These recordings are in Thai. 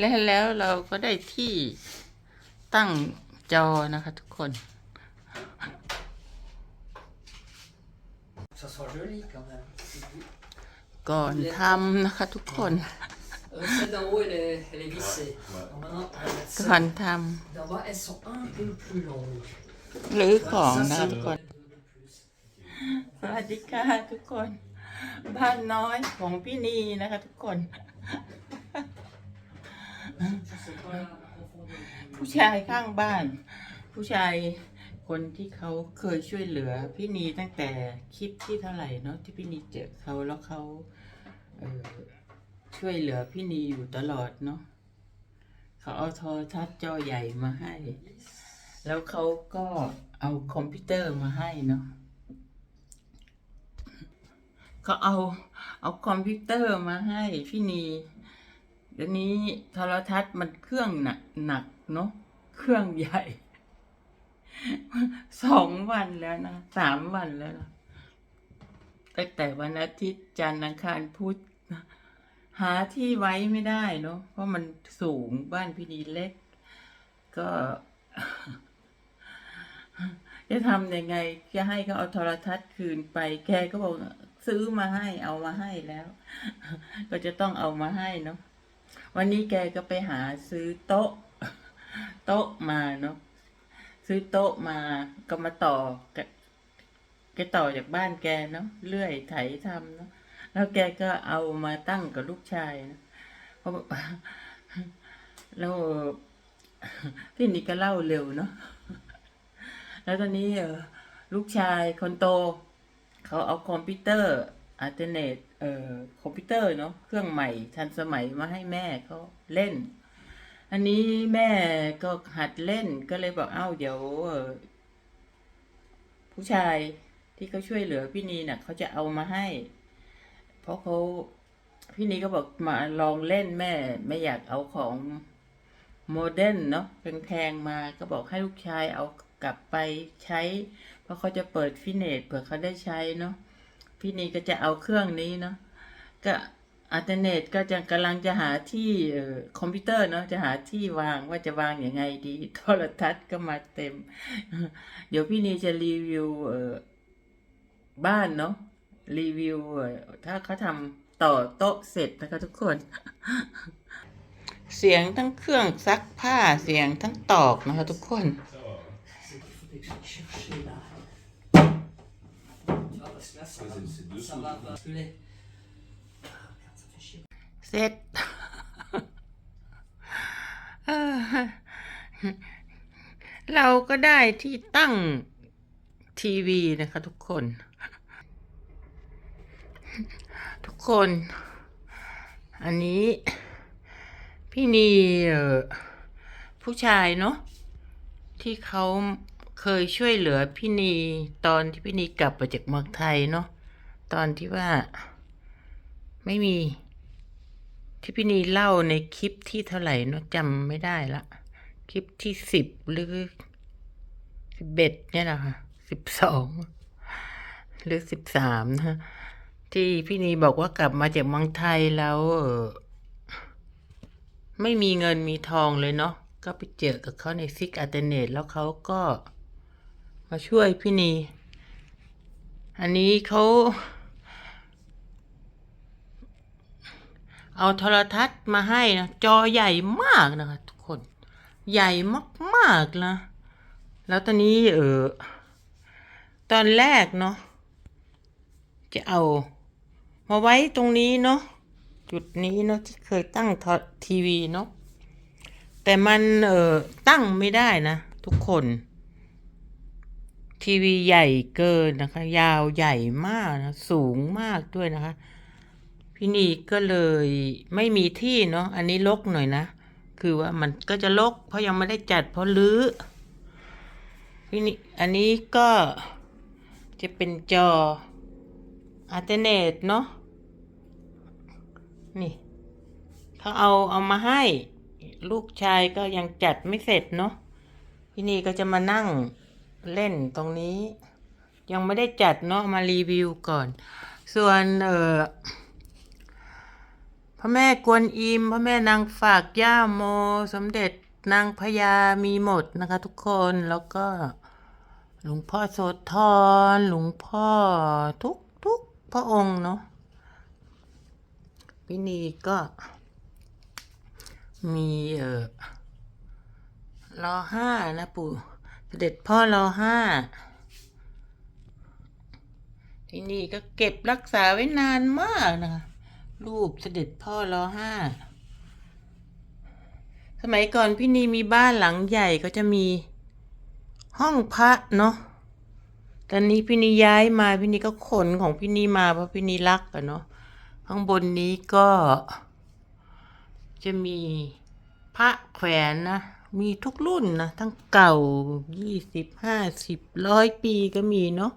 และแล้วเราก็ได้ที่ตั้งจอนะคะทุกคน ก่อนทำนะคะทุกคน ก่อนทำหรือของนะทุกคน สวัสดีค่ะทุกคน บ้านน้อยของพี่นีนะคะทุกคน ผู้ชายข้างบ้าน ผู้ชายคนที่เขาเคยช่วยเหลือพี่นีตั้งแต่คลิปที่เท่าไหร่เนาะที่พี่นีเจอเขาแล้วเขาเช่วยเหลือพี่นีอยู่ตลอดเนาะเขาเอาโทรทัศน์จอใหญ่มาให้ แล้วเขาก็เอาคอมพิวเตอร์มาให้เนาะเขาเอาเอาคอมพิวเตอร์มาให้พี่นี ดี๋ยวนี้โทรทัศน์มันเครื่องหนักหนักเนาะเครื่องใหญ่สองวันแล้วนะสามวันแล้วนะตั้งแต่วันอาทิตย์จันทร์อังคารพุธหาที่ไว้ไม่ได้เนาะเพราะมันสูงบ้านพี่ดีเล็ก ก็ จะทำยังไงจะให้เขาเอาโทรทัศน์คืนไป แกก็บอกซื้อมาให้เอามาให้แล้ว ก็จะต้องเอามาให้เนาะ วันนี้แกก็ไปหาซื้อโต๊ะ โต๊ะมาเนาะซื้อโต๊ะมาก็มาต่อกับแกต่อจากบ้านแกเนาะเลื่อยไถทำเนาะแล้วแกก็เอามาตั้งกับลูกชายนะเพราะแล้วพี่นี่ก็เล่าเร็วเนาะแล้วตอนนี้ลูกชายคนโต เขาเอาคอมพิวเตอร์อัลเทอร์เนต เอ่อคอมพิวเตอร์เนาะเครื่องใหม่ทันสมัยมาให้แม่เขาเล่น อันนี้แม่ก็หัดเล่นก็เลยบอกเอ้าเดี๋ยวผู้ชายที่เขาช่วยเหลือพี่นีน่ะเขาจะเอามาให้ เพราะเขาพี่นีก็บอกมาลองเล่นแม่ ไม่อยากเอาของโมเดิร์นเนาะแพงๆมาก็บอกให้ลูกชายเอากลับไปใช้ เพราะเขาจะเปิดฟิตเนสเผื่อเขาได้ใช้เนาะ พี่นีก็จะเอาเครื่องนี้เนาะก็อัลเทอร์เนตก็จะกำลังจะหาที่คอมพิวเตอร์เนาะจะหาที่วางว่าจะวางยังไงดีโทรทัศน์ก็มาเต็ม เดี๋ยวพี่นีจะรีวิวบ้านเนาะรีวิวถ้าเขาทำต่อโต๊ะเสร็จนะคะทุกคน เสียงทั้งเครื่องซักผ้าเสียงทั้งตอกนะคะทุกคน C'est qu'il faut que j'aille chercher là. Tu vois, parce que là, ça, Ouais, c'est- c'est va, dessous, ça va dessous. basculer. Ah, merde, ça fait chier. เสร็จเอ่อเราก็ได้ที่ตั้งทีวีนะคะทุกคน ทุกคน อันนี้ พี่นีเอ่อผู้ชายเนาะที่เขา เคยช่วยเหลือพี่นีตอนที่พี่นีกลับมาจากเมืองไทยเนาะตอนที่ว่า ไม่มี ที่พี่นีเล่าในคลิปที่เท่าไหร่เนอะจำไม่ได้ละ คลิปที่สิบหรือสิบเอ็ดเนี่ยแหละค่ะสิบสองหรือสิบสามนะที่พี่นีบอกว่ากลับมาจากเมืองไทยแล้วไม่มีเงินมีทองเลยเนาะก็ไปเจอกับเขาในซิกอัลเทเนตแล้วเขาก็ มาช่วยพี่นี อันนี้เขาเอาโทรทัศน์มาให้นะ จอใหญ่มากนะคะทุกคน ใหญ่มากๆนะ แล้วตอนนี้เออตอนแรกเนาะจะเอา มาไว้ตรงนี้เนาะจุดนี้เนาะที่เคยตั้งทอทีวีเนาะแต่มันเออตั้งไม่ได้นะ ทุกคน ทีวีใหญ่เกินนะคะ ยาวใหญ่มากนะสูงมากด้วยนะคะ พี่นีก็เลยไม่มีที่เนาะอันนี้ลกหน่อยนะคือว่ามันก็จะลกเพราะยังไม่ได้จัดเพราะรื้อพี่นีอันนี้ก็จะเป็นจออัลเทอร์เนตเนาะนี่เขาเอาเอามาให้ ลูกชายก็ยังจัดไม่เสร็จเนาะพี่นีก็จะมานั่ง เล่นตรงนี้ ยังไม่ได้จัดเนาะมารีวิวก่อน ส่วนเออพระแม่กวนอิมพระแม่นางฝากย่าโม สมเด็จนางพญามีหมดนะคะ ทุกคนแล้วก็ หลวงพ่อโสธรหลวงพ่อทุกทุกพระองค์เนาะพี่นีก็ มีเออรอห้านะปู่ เสด็จพ่อรอห้าที่นี่ก็เก็บรักษาไว้นานมากนะคะรูปเสด็จพ่อรอห้าสมัยก่อนพี่นีมีบ้านหลังใหญ่ก็จะมีห้องพระเนาะตอนนี้พี่นีย้ายมาพี่นีก็ขนของพี่นีมาเพราะพี่นีรักอะเนาะข้างบนนี้ก็ จะมีพระแขวนนะ มีทุกรุ่นนะ ทั้งเก่ายี่สิบห้าสิบร้อยปีก็มีเนาะ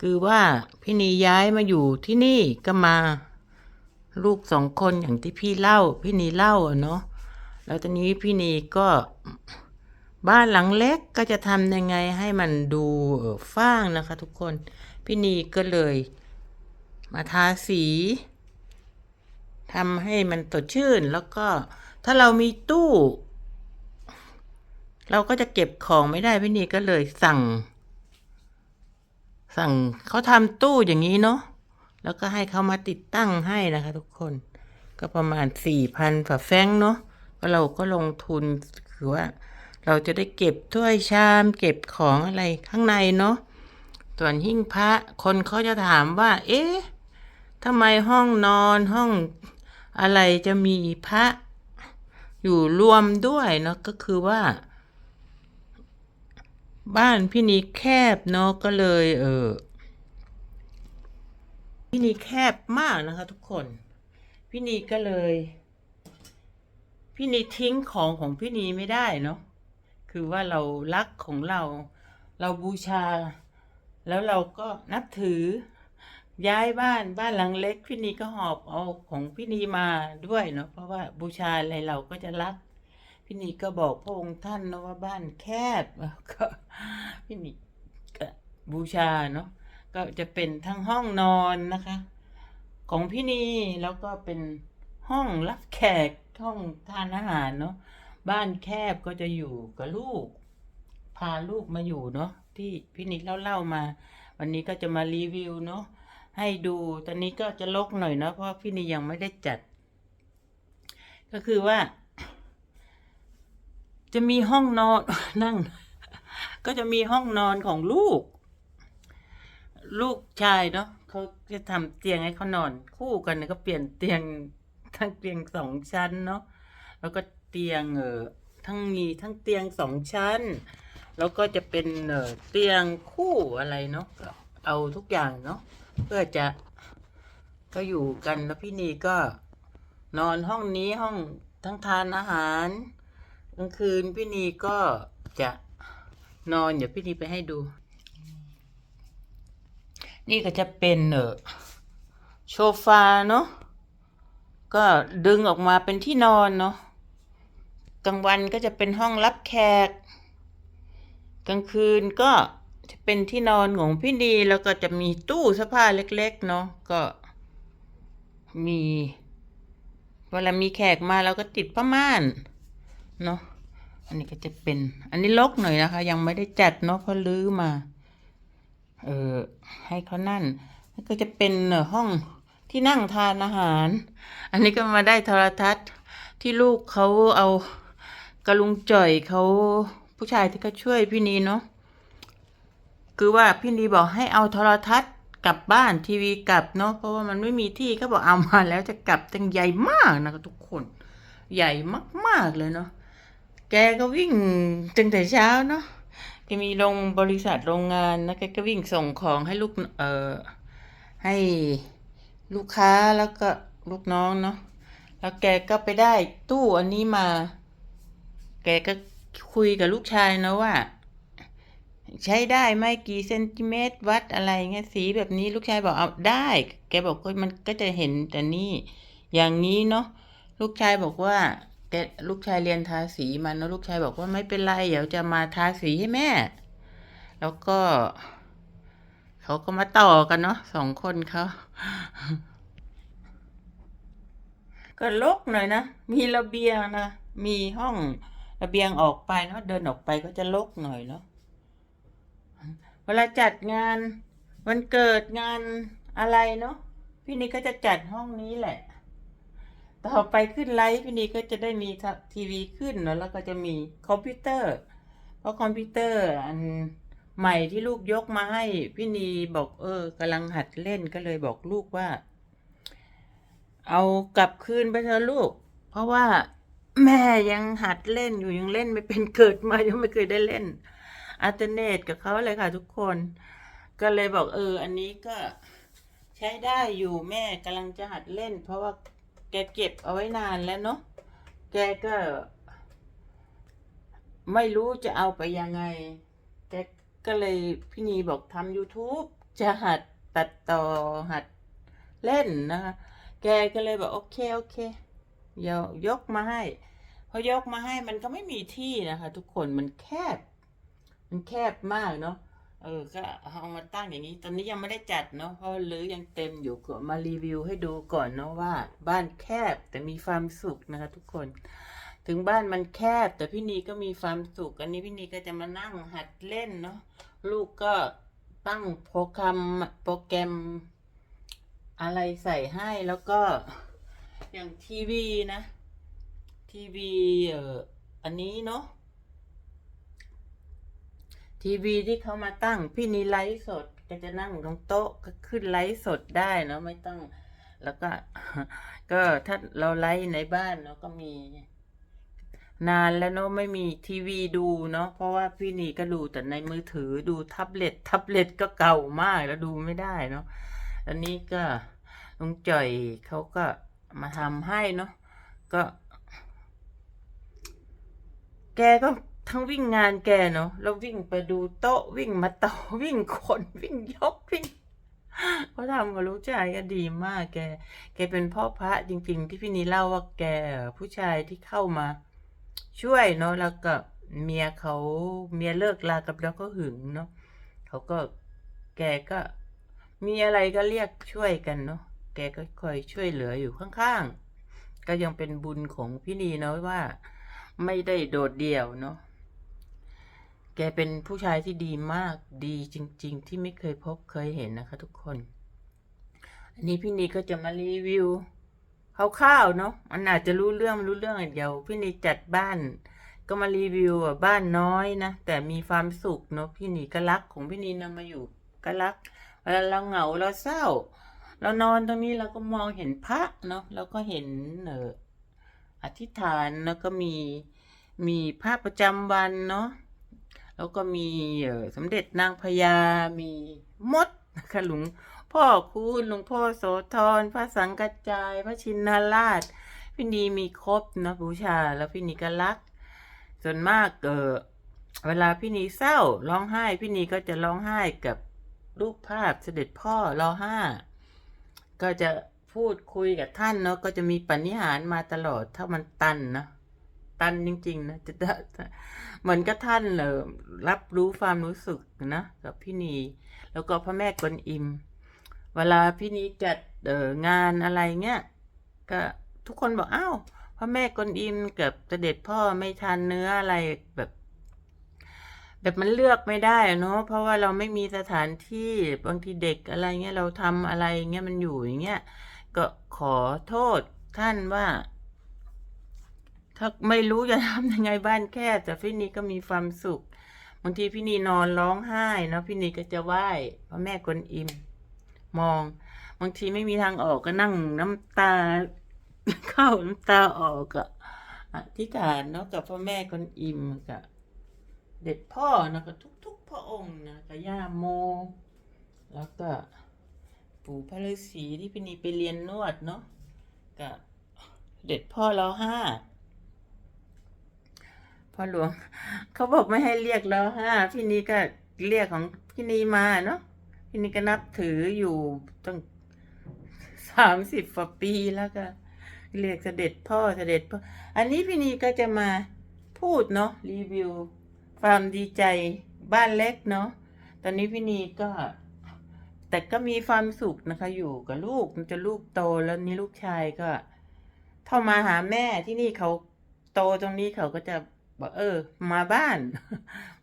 คือว่าพี่นีย้ายมาอยู่ที่นี่ก็มา ลูกสองคนอย่างที่พี่เล่า พี่นีเล่าอะเนาะแล้วตอนนี้พี่นีก็บ้านหลังเล็กก็จะทำยังไงให้มันดูฟ้างนะคะ ทุกคน พี่นีก็เลย มาทาสีทำให้มันสดชื่นแล้วก็ ถ้าเรามีตู้ เราก็จะเก็บของไม่ได้พี่นีก็เลยสั่ง สั่งเขาทำตู้อย่างนี้เนาะแล้วก็ให้เขามาติดตั้งให้นะคะทุกคน ก็ประมาณสี่พันฝาแฟงเนาะก็เราก็ลงทุนคือว่า เราจะได้เก็บถ้วยชาม เก็บของอะไรข้างในเนาะส่วนหิ้งพระคนเขาจะถามว่า เอ๊ะทำไมห้องนอนห้องอะไรจะมีพระ อยู่รวมด้วยเนาะก็คือว่า บ้านพี่นีแคบเนาะก็เลย เออพี่นีแคบมากนะคะ ทุกคน พี่นีก็เลย พี่นีทิ้งของของพี่นีไม่ได้เนาะคือว่าเรารักของเรา เราบูชา แล้วเราก็นับถือ ย้ายบ้านบ้านหลังเล็กพี่นีก็หอบเอาของพี่นีมาด้วยเนาะเพราะว่าบูชาอะไรเราก็จะรักพี่นีก็บอกพระองค์ท่านนะว่าบ้านแคบก็พี่นีก็บูชาเนาะก็จะเป็นทั้งห้องนอนนะคะ ของพี่นีแล้วก็เป็นห้องรับแขกห้องทานอาหารเนาะบ้านแคบก็จะอยู่กับลูก พาลูกมาอยู่เนาะที่พี่นิกเล่ามา วันนี้ก็จะมารีวิวเนาะ ให้ดูตอนนี้ก็จะลกหน่อยนะเพราะพี่นิกยังไม่ได้จัด ก็คือว่า จะมีห้องนอนนั่ง ก็จะมีห้องนอนของลูก ลูกชายเนาะเขาจะทำเตียงให้เขานอน คู่กันเนี่ยก็เปลี่ยนเตียงทั้งเตียงสองชั้นเนาะแล้วก็เตียงเออทั้งมีทั้งเตียงสองชั้น แล้วก็จะเป็นเออเตียงคู่อะไรเนาะเอาทุกอย่างเนาะ เพื่อจะก็อยู่กันแล้วพี่นีก็นอนห้องนี้ห้องทั้งทานอาหารกลางคืนพี่นีก็จะนอนเดี๋ยวพี่นีไปให้ดู นี่ก็จะเป็นเออโซฟาเนาะก็ดึงออกมาเป็นที่นอนเนาะกลางวันก็จะเป็นห้องรับแขก กลางคืนก็ เป็นที่นอนของพี่ดีแล้วก็จะมีตู้เสื้อผ้าเล็ก ๆ เนาะก็มีเวลามีแขกมาเราก็ติดผ้าม่านเนาะอันนี้ก็จะเป็น อันนี้ลกหน่อยนะคะ ยังไม่ได้จัดเนาะเพราะลื้อมา เออให้เขานั่นก็จะเป็นเห้องที่นั่งทานอาหาร อันนี้ก็มาได้โทรทัศน์ที่ลูกเขาเอากระลุงจ่อยเขาผู้ชายที่เขาช่วยพี่นีเนาะ คือว่าพี่นีบอกให้เอาโทรทัศน์กลับบ้านทีวีกลับเนาะเพราะว่ามันไม่มีที่เขาบอกเอามาแล้วจะกลับตั้งใหญ่มากนะทุกคน ใหญ่มากๆเลยเนาะแกก็วิ่งตั้งแต่เช้าเนาะจะมีโรงบริษัทโรงงานนะแกก็วิ่งส่งของให้ลูกเอ่อให้ลูกค้าแล้วก็ลูกน้องเนาะแล้วแกก็ไปได้ตู้อันนี้มา แกก็คุยกับลูกชายนะว่า ใช้ได้ไหมกี่เซนติเมตรวัดอะไรเงี้ยสีแบบนี้ลูกชายบอกเอาได้ แกบอกว่ามันก็จะเห็นแต่นี่อย่างนี้เนาะลูกชายบอกว่าแกลูกชายเรียนทาสีมาเนอะลูกชายบอกว่าไม่เป็นไรเดี๋ยวจะมาทาสีให้แม่ แล้วก็ เขาก็มาต่อกันเนาะสองคนเขาก็ลกหน่อยนะ มีระเบียงนะ มีห้องระเบียงออกไปเนาะเดินออกไปก็จะลกหน่อยเนาะ วลาจัดงานวันเกิดงานอะไรเนาะพี่นีก็จะจัดห้องนี้แหละ ต่อไปขึ้นไลฟ์พี่นีก็จะได้มีทีวีขึ้นเนาะแล้วก็จะมีคอมพิวเตอร์ เพราะคอมพิวเตอร์อันใหม่ที่ลูกยกมาให้พี่นีบอกเออกำลังหัดเล่นก็เลยบอกลูกว่า เอากลับคืนไปเถอะลูก เพราะว่าแม่ยังหัดเล่นอยู่ยังเล่นไม่เป็นเกิดมายังไม่เคยได้เล่น อัลเทอร์เนทกับเขาเลยค่ะทุกคน ก็เลยบอกเออ อันนี้ก็ใช้ได้อยู่แม่กำลังจะหัดเล่น เพราะว่าแกเก็บเอาไว้นานแล้วเนาะแกก็ ไม่รู้จะเอาไปยังไง แกก็เลยพี่นีบอกทำ YouTube จะหัดตัดต่อหัดเล่นนะคะ แกก็เลยบอกโอเค โอเคเดี๋ยวยกมาให้พอยกมาให้มันก็ไม่มีที่นะคะ ทุกคนมันแคบ มันแคบมากเนาะเออก็เอามาตั้งอย่างนี้ ตอนนี้ยังไม่ได้จัดเนาะเพราะรื้อยังเต็มอยู่ก็มารีวิวให้ดูก่อนเนาะว่า บ้านแคบแต่มีความสุขนะคะ ทุกคน ถึงบ้านมันแคบ แต่พี่นีก็มีความสุข อันนี้พี่นีก็จะมานั่งหัดเล่นเนาะลูกก็ตั้งโปรแกรมโปรแกรม อะไรใส่ให้แล้วก็อย่างทีวีนะ ทีวีเอ่ออันนี้เนาะ ทีวีที่เขามาตั้ง พี่นีไลฟ์สดก็จะนั่งตรงโต๊ะก็ขึ้นไลฟ์สดได้เนาะไม่ต้อง แล้วก็ ก็ถ้าเราไลฟ์ในบ้านเนาะก็มี นานแล้วเนาะไม่มีทีวีดูเนาะเพราะว่าพี่นีก็ดูแต่ในมือถือดูแท็บเล็ตแท็บเล็ตก็เก่ามากแล้วดูไม่ได้เนาะอันนี้ก็ลุงจ่อยเขาก็มาทำให้เนาะก็ แกก็ ทั้งวิ่งงานแกเนาะแล้ววิ่งไปดูโต๊ะวิ่งมาต่อวิ่งคนวิ่งยกวิ่งเขาทำกับลูกชายก็ดีมากแก แกเป็นพ่อพระจริง ๆ ที่พี่นีเล่าว่าแกผู้ชายที่เข้ามา ช่วยเนาะแล้วก็เมียเขาเมียเลิกลากับแล้วก็หึงเนาะเขาก็แกก็มีอะไรก็เรียกช่วยกันเนาะแกก็คอยช่วยเหลืออยู่ข้างๆก็ยังเป็นบุญของพี่นีเนาะว่า ไม่ได้โดดเดี่ยวเนาะ แกเป็นผู้ชายที่ดีมากดีจริง ๆ ที่ไม่เคยพบเคยเห็นนะคะ ทุกคน อันนี้พี่นีก็จะมารีวิวคร่าวๆเนาะมันอาจจะรู้เรื่องรู้เรื่องเดี๋ยวพี่นีจัดบ้าน ก็มารีวิวอะบ้านน้อยนะแต่มีความสุขเนาะพี่นีก็รักของพี่นีนำมาอยู่ก็รักเวลาเราเหงาเราเศร้า เรานอนตรงนี้เราก็มองเห็นพระเนาะเราก็เห็นเอออธิษฐานแล้วก็มีมีพระประจำวันเนาะ แล้วก็มีสมเด็จนางพญามีมดนะคะหลวงพ่อคุณหลวงพ่อโสธรพระสังกัจจาย พระชินราช พี่นีมีครบนะบูชาแล้วพี่นีก็รักส่วนมากเออเวลาพี่นีเศร้าร้องไห้ พี่นีก็จะร้องไห้กับรูปภาพเสด็จพ่อรอห้าก็จะพูดคุยกับท่านเนาะก็จะมีปณิหารมาตลอดถ้ามันตันนะ ตันจริง ๆ นะจะเหมือนกับท่านเลยรับรู้ความรู้สึกนะกับพี่นีแล้วก็พระแม่กวนอิม เวลาพี่นีจัดเอองานอะไรเงี้ยก็ทุกคนบอกอ้าวพระแม่กวนอิมกับเสด็จพ่อไม่ทานเนื้ออะไรแบบแบบมันเลือกไม่ได้เนาะเพราะว่าเราไม่มีสถานที่บางทีเด็กอะไรเงี้ยเราทำอะไรเงี้ยมันอยู่อย่างเงี้ยก็ขอโทษท่านว่า ถ้าไม่รู้จะทำยังไงบ้านแคบแต่พี่นีก็มีความสุขบางทีพี่นีนอนร้องไห้เนาะพี่นีก็จะไหว้พระแม่กวนอิม มอง บางทีไม่มีทางออกก็นั่งน้ำตา เข้าน้ำตาออกอะอธิษฐานเนาะกับพ่อแม่คนอิมกับเด็ดพ่อนะกับทุก ๆ พระองค์นะกับย่าโม แล้วก็ปู่พระฤาษีที่พี่นีไปเรียนนวดเนาะกับเด็ดพ่อเราห้า พ่อหลวง เขาบอกไม่ให้เรียกเราห้าพี่นีก็เรียกของพี่นีมาเนาะพี่นี่ก็นับถืออยู่ตั้งสามสิบกว่าปีแล้วก็เรียกเสด็จพ่อเสด็จพ่อ อันนี้พี่นีก็จะมาพูดเนาะรีวิวความดีใจบ้านเล็กเนาะตอนนี้พี่นีก็ แต่ก็มีความสุขนะคะ อยู่กับลูกมันจะลูกโตแล้วนี่ลูกชายก็เข้ามาหาแม่ที่นี่เขาโตตรงนี้เขาก็จะ บอกเออ มาบ้าน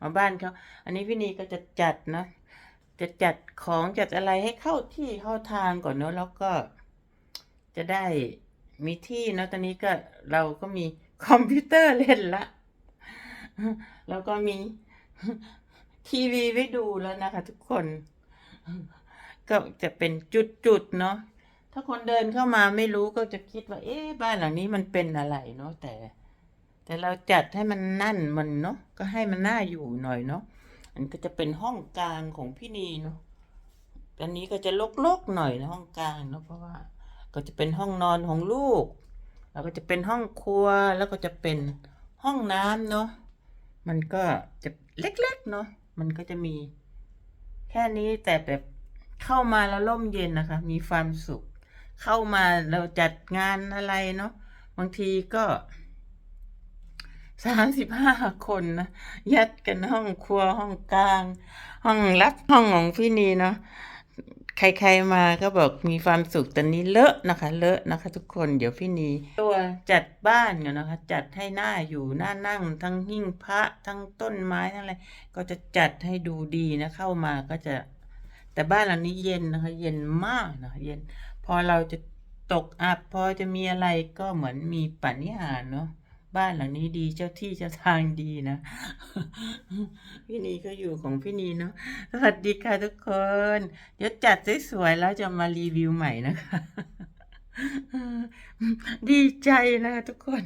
มาบ้านเขาอันนี้พี่นีก็จะจัดนะ จะจัดของจัดอะไรให้เข้าที่เข้าทางก่อนเนอะแล้วก็ จะได้มีที่เนอะตอนนี้ก็เราก็มีคอมพิวเตอร์เล่นละ แล้วก็มีทีวีไว้ดูแล้วนะคะทุกคน ก็จะเป็นจุดๆเนาะถ้าคนเดินเข้ามาไม่รู้ก็จะคิดว่า เอ๊ะบ้านหลังนี้มันเป็นอะไรเนาะแต่ แต่เราจัดให้มันนั่นมันเนาะก็ให้มันน่าอยู่หน่อยเนาะอันก็จะเป็นห้องกลางของพี่นีเนาะอันนี้ก็จะลกๆหน่อยนะห้องกลางเนาะเพราะว่า ก็จะเป็นห้องนอนของลูก แล้วก็จะเป็นห้องครัวแล้วก็จะเป็นห้องน้ำเนาะมันก็จะเล็กๆเนาะมันก็จะมี แค่นี้แต่แบบเข้ามาแล้วร่มเย็นนะคะ มีความสุข เข้ามาเราจัดงานอะไรเนาะบางทีก็ สามสิบห้าคนนะยัดกันห้องครัวห้องกลาง ห้องรับห้องของพี่นีเนาะใครๆมาก็บอกมีความสุขแต่นี้เลอะนะคะ เลอะนะคะ ทุกคนเดี๋ยวพี่นีตัวจัดบ้านก่อนนะคะ จัดให้หน้าอยู่หน้านั่ง ทั้งหิ้งพระทั้งต้นไม้ทั้งอะไรก็จะจัดให้ดูดีนะเข้ามาก็จะ แต่บ้านหลังนี้เย็นนะคะ เย็นมากนะคะเย็น พอเราจะตกอับพอจะมีอะไรก็เหมือนมีปาฏิหารเนาะ บ้านหลังนี้ดีเจ้าที่เจ้าทางดีนะ พี่นีก็อยู่ของพี่นีเนาะสวัสดีค่ะทุกคน เดี๋ยวจัดสวยๆแล้วจะมารีวิวใหม่นะคะ ดีใจนะคะทุกคน